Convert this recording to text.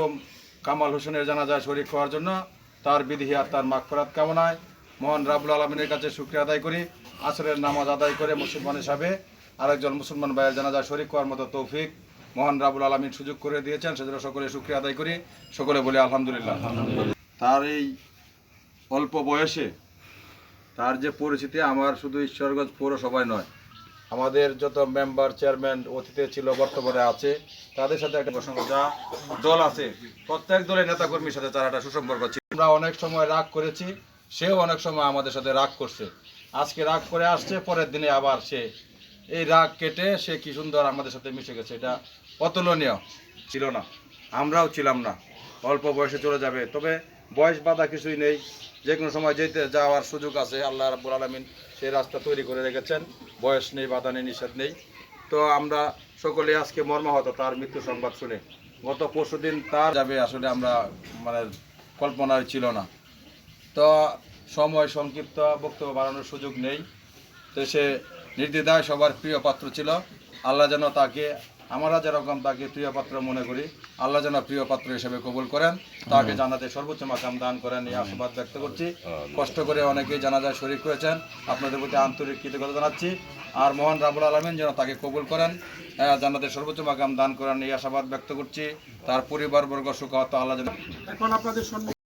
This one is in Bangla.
মরহুম কামাল হোসেনের জানাজায় শরীক হওয়ার জন্য তার বিধি আর তার মাগফরাত কামনায় মহান রাবুল আলমিনের কাছে শুক্রিয়া আদায় করি। আসরের নামাজ আদায় করে মুসলমান হিসাবে আরেকজন মুসলমান ভাইয়ের জানাজায় শরীক হওয়ার মতো তৌফিক মহান রাবুল আলমিন সুযোগ করে দিয়েছেন, সেজন্য সকলে শুক্রিয়া আদায় করি। সকলে বলি আলহামদুলিল্লাহ। তার এই অল্প বয়সে তার যে পরিচিতি আমার শুধু ঈশ্বরগঞ্জ পৌরসভায় নয় আমাদের যত মেম্বার চেয়ারম্যান অতীতে ছিল, বর্তমানে আছে, তাদের সাথে একটা প্রসঙ্গ, যা দল আছে, প্রত্যেক দলের নেতাকর্মীর সাথে তার একটা সুসম্পর্ক ছিল। আমরা অনেক সময় রাগ করেছি, সেও অনেক সময় আমাদের সাথে রাগ করছে। আজকে রাগ করে আসছে, পরের দিনে আবার সে এই রাগ কেটে সে কি সুন্দর আমাদের সাথে মিশে গেছে, এটা অতুলনীয়। ছিল না। আমরাও ছিলাম না। অল্প বয়সে চলে যাবে। তবে বয়স বাধা কিছুই নেই। যে কোনো সময় যেতে যাওয়ার সুযোগ আছে। আল্লাহ রাব্বুল আলমিন সেই রাস্তা তৈরি করে রেখেছেন। বয়স নেই, বাধা নেই, নিষেধ নেই। তো আমরা সকলে আজকে মর্মাহত তার মৃত্যু সংবাদ শুনে। গত পরশুদিন তার যাবে আসলে আমরা মানে কল্পনায় ছিল না। তো সময় সংক্ষিপ্ত, বক্তব্য বাড়ানোর সুযোগ নেই। তো সে নির্দ্বিধায় সবার প্রিয় পাত্র ছিল। আল্লাহ যেন তাকে আমরা যেরকম তাকে প্রিয় পাত্র মনে করি। আল্লাহ যেন প্রিয় পাত্র হিসেবে কবুল করেন তাকে জানাতে সর্বোচ্চ মাকাম দান করেন এই আশীর্বাদ ব্যক্ত করছি। কষ্ট করে অনেকেই জানাজায় শরীর করেছেন আপনাদের প্রতি আন্তরিক কৃতজ্ঞতা জানাচ্ছি। আর মহান রাবুল আলমিন যেন তাকে কবুল করেন আহ, জান্নাতে সর্বোচ্চ মাকাম দান করেন এই আশাবাদ ব্যক্ত করছি। তার পরিবারবর্গ সুখাহত আল্লাহ যেন এখন আপনাদের সম্মুখে